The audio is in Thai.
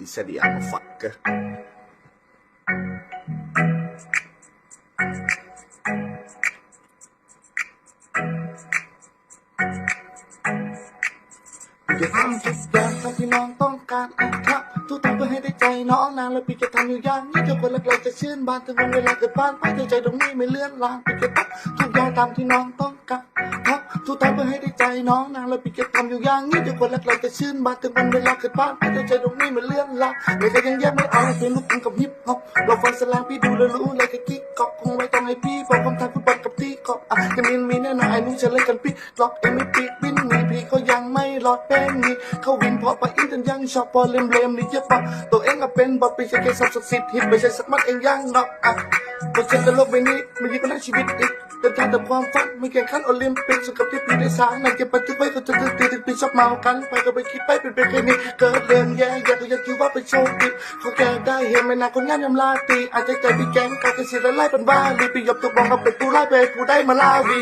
he said he I'm a fucker พี่จะทำทุกอย่างตามที่น้องต้องการอะครับทุกทางเพื่อให้ได้ใจน้องนางแล้วพี่จะทำอยู่อย่างนี้ทุกคนรักเราจะชื่นบานถึงวันเวลาเกิดบ้านไปเธอใจตรงนี้ไม่เลื่อนลางพี่จะทำทุกอย่างตามที่น้องต้องการครับทุกทางเพื่อให้ได้ น้องนางแล้วพี่จะทำอยู่อย่างนี้ทุกคนรักเราจะชื่นบานถึงวันเวลาเกิดบ้านไปเธอใจตรงนี้ไม่เลื่อนลาเลยก็ยังแยกไม่ออกเป็นลูกทุ่งกับฮิปฮอปเราฟังสลางพี่ดูแล้วรู้เลยแค่กิ๊กกอกคงไม่ต้องให้พี่บอกคำทางฟุตบอลกับที่กอบอะจะมีมีแน่นอนไอ้นุ่งจะเล่นกันพี่ล็อกเอ็มไม่ปิดบินหนีพี่เขายังไม่รอดเป็นนี่เขาวินพอไปอินจนยังชอบพอเลมเลมนี่เยอะปะตัวเองก็เป็นบอลปีใช่แค่สับสสิทธิ์ฮิตไม่ใช่สักมัดเองยังนอกอะบทเช็ดโลกใบนี้ไม่ดีก็น่าชีวิตอีก แต่ทางแต่ความฝันไม่แข่งขันโอลิมปิกสุดกับที่พี่ได้สร้างในเก็บบันทึกไว้ก็จะตื่นตื่นปีชอบเมากัน ไปก็ไปคิดไปเป็นเป็นแค่นี้เกิดเรื่องแย่แย่ก็ยังคิดว่าเป็นโชคดีเขาแก้ได้เห็นไม่นานคนงานยำลาตีอาจจะใจพี่แก๊งกาจะเสียละไล่เป็นบ้าลีปีหยบถูกมองเขาเป็นผู้ไล่ไปผู้ได้มาลาวี